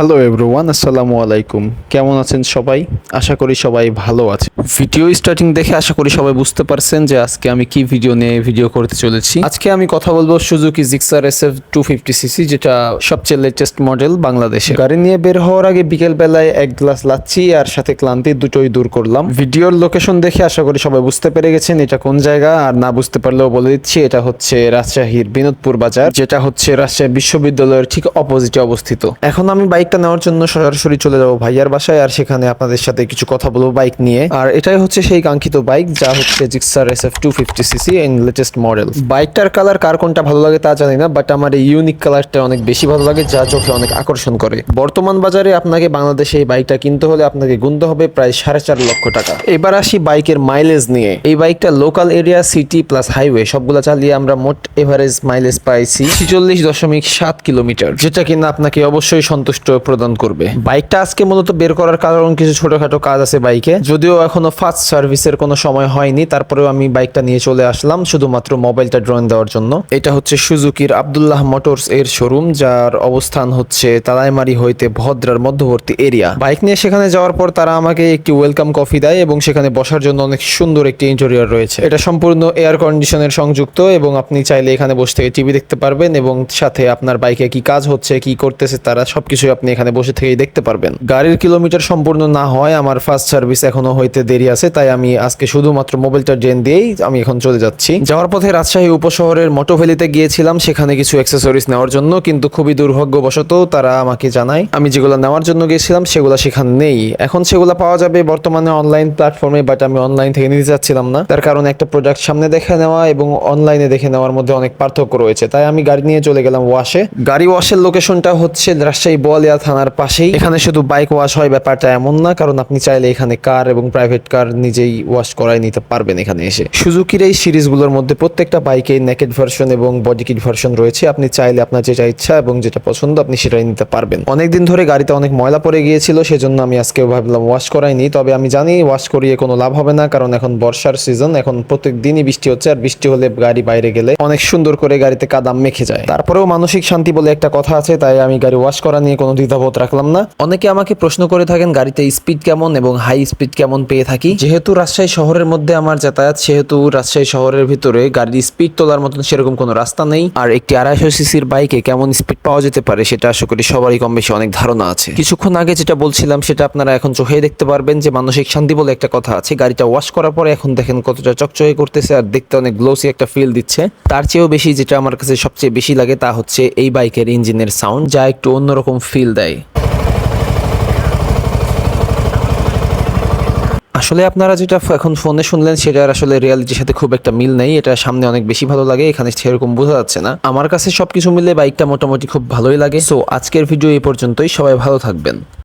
Hello everyone আসসালামু আলাইকুম। কেমন আছেন সবাই? আশা করি সবাই ভালো আছে ভিডিও স্টার্টিং দেখে আশা করি সবাই বুঝতে পারছেন যে আজকে আমি কি ভিডিও নিয়ে ভিডিও করতে চলেছি। আজকে আমি কথা বলব Suzuki Gixxer S F two fifty CC যেটা সবচেয়ে লেটেস্ট মডেল বাংলাদেশে গাড়ি নিয়ে বের হওয়ার আগে বিকেল বেলায় এক গ্লাস লাচ্ছি আর সাথে ক্লান্তি দুটোই দূর করলাম। ভিডিওর লোকেশন দেখে আশা করি সবাই বুঝতে পেরে গেছেন এটা কোন জায়গা, আর না বুঝতে পারলেও বলে দিচ্ছি, এটা হচ্ছে রাজশাহীর বিনোদপুর বাজার, যেটা হচ্ছে রাজশাহী বিশ্ববিদ্যালয়ের ঠিক অপোজিটে অবস্থিত। এখন আমি বাইকটা নেওয়ার জন্য সরাসরি চলে যাব ভাইয়ার বাসায়, আর সেখানে আপনাদের সাথে কিছু কথা বলব বাইক নিয়ে। আর এটাই হচ্ছে সেই কাঙ্ক্ষিত বাইক, যা হচ্ছে Gixxer S F two fifty CC in latest model বাইকটার কালার কার কোনটা ভালো লাগে তা জানি না বাট আমার এই ইউনিক কালারটা অনেক বেশি ভালো লাগে, যা চোখে অনেক আকর্ষণ করে। বর্তমান বাজারে আপনাকে বাংলাদেশে এই বাইকটা কিনতে হলে আপনাকে গুনতে হবে প্রায় সাড়ে চার লক্ষ টাকা। এবার আসি বাইকের মাইলেজ নিয়ে। এই বাইকটা local area city plus highway সবগুলো চালিয়ে আমরা মোট এভারেজ মাইলেজ পাইছি ছিচল্লিশ দশমিক সাত কিলোমিটার, যেটা কিনা আপনাকে অবশ্যই সন্তুষ্ট প্রদান করবে। বাইকটা আজকে মূলত বের করার কারণ কিছু ছোটখাটো কাজ আছে বাইকে। যদিও এখনও ফাস্ট সার্ভিসের কোনো সময় হয়নি, তারপরেও আমি বাইকটা নিয়ে চলে আসলাম শুধুমাত্র মোবাইলটা ড্রয়িং দেওয়ার জন্য। এটা হচ্ছে সুজুকির আবদুল্লাহ মোটরস এর শোরুম যার অবস্থান হচ্ছে তালাইমারি হইতে ভদ্রার মধ্যবর্তী এরিয়া বাইক নিয়ে সেখানে যাওয়ার পর তারা আমাকে একটি ওয়েলকাম কফি দেয় এবং সেখানে বসার জন্য অনেক সুন্দর একটি ইন্টেরিয়র রয়েছে। এটা সম্পূর্ণ এয়ার কন্ডিশনের সংযুক্ত এবং আপনি চাইলে এখানে বসে থেকে টিভি দেখতে পারবেন এবং সাথে আপনার বাইকে কি কাজ হচ্ছে, কি করতেছে তারা সবকিছুই আপনি এখানে বসে থেকেই দেখতে পারবেন। গাড়ির কিলোমিটার সম্পূর্ণ না হয় আমার ফার্স্ট সার্ভিস এখনও হইতে দেরি আছে, তাই আমি আজকে শুধুমাত্র মোবাইলটা ড্রেন দিয়েই আমি এখন চলে যাচ্ছি। যাওয়ার পথে রাজশাহী উপশহরের মোটোভ্যালিতে গিয়েছিলাম, সেখানে কিছু অ্যাক্সেসরিজ নেওয়ার জন্য, কিন্তু খুবই দুর্ভাগ্যবশত তারা আমাকে জানায়, আমি যেগুলো নেওয়ার জন্য গিয়েছিলাম, সেগুলো সেখানে নেই। এখন সেগুলো পাওয়া যাবে বর্তমানে অনলাইন প্ল্যাটফর্মে বাট আমি অনলাইন থেকে নিতে চাচ্ছিলাম না। তার কারণ একটা প্রোডাক্ট সামনে দেখে নেওয়া এবং অনলাইনে দেখে নেওয়ার মধ্যে অনেক পার্থক্য রয়েছে। তাই আমি গাড়ি নিয়ে চলে গেলাম ওয়াশে। গাড়ি ওয়াশের লোকেশনটা হচ্ছে রাজশাহী বোয়ালিয়া থানার পাশেই। এখানে শুধু বাইক ওয়াশ হয়, ব্যাপারটা এমন না, কারণ আপনি চাইলে এখানে কার এবং প্রাইভেট কার নিজেই ওয়াশ করাই নিতে পারবেন এখানে এসে। সুজুকির এই সিরিজগুলোর মধ্যে প্রত্যেকটা বাইকে নেকেড ভার্সন এবং বডি কিট ভার্সন রয়েছে। আপনি চাইলে আপনার যেটা ইচ্ছা এবং যেটা পছন্দ, আপনি সেটাই নিতে পারবেন। অনেকদিন ধরে গাড়িতে অনেক ময়লা পড়ে গিয়েছিল, সেজন্য আমি আজকে ভাবলাম ওয়াশ করাইনি। তবে আমি জানি ওয়াশ করিয়ে কোনো লাভ হবে না, কারণ এখন বর্ষার সিজন এখন প্রত্যেক দিনই বৃষ্টি হচ্ছে, আর বৃষ্টি হলে গাড়ি বাইরে গেলে অনেক সুন্দর করে গাড়িতে কাদাম মেখে যায়। তারপরেও মানসিক শান্তি বলে একটা কথা আছে, তাই আমি গাড়ি ওয়াশ করা নিয়ে কোনো দ্বিধাবোধ রাখলাম না। অনেকে আমাকে প্রশ্ন করে থাকেন, গাড়িতে স্পিড কেমন এবং হাই স্পিড কেমন পেয়ে থাকি? যেহেতু রাজশাহী শহরের মধ্যে আমার যাতায়াত, সেহেতু রাজশাহী শহরের ভিতরে গাড়ির স্পিড তোলার মতন সেরকম কোনো রাস্তা নেই। আর একটি আড়াইশো সিসির বাইকে কেমন স্পিড পাওয়া যেতে পারে সেটা আশা করি সবারই কম বেশি অনেক ধারণা আছে। কিছুক্ষণ আগে যেটা বলছিলাম, সেটা আপনারা এখন চোখে দেখতে পারবেন যে মানসিক শান্তি বলে একটা কথা আছে। গাড়িটা ওয়াশ করার পরে এখন দেখেন কতটা চকচকে করতেছে আর দেখতে অনেক গ্লোসি একটা ফিল দিচ্ছে। তার চেয়েও বেশি যেটা আমার কাছে সবচেয়ে বেশি লাগে তা হচ্ছে এই বাইকের ইঞ্জিনের সাউন্ড যা একটু অন্যরকম ফিল দেয়। আসলে আপনারা যেটা এখন ফোনে শুনলেন, সেটার আসলে রিয়ালিটির সাথে খুব একটা মিল নেই। এটা সামনে অনেক বেশি ভালো লাগে, এখানে সেরকম বোঝা যাচ্ছে না। আমার কাছে সবকিছু মিলে বাইকটা মোটামুটি খুব ভালোই লাগে। সো আজকের ভিডিও এই পর্যন্তই। সবাই ভালো থাকবেন।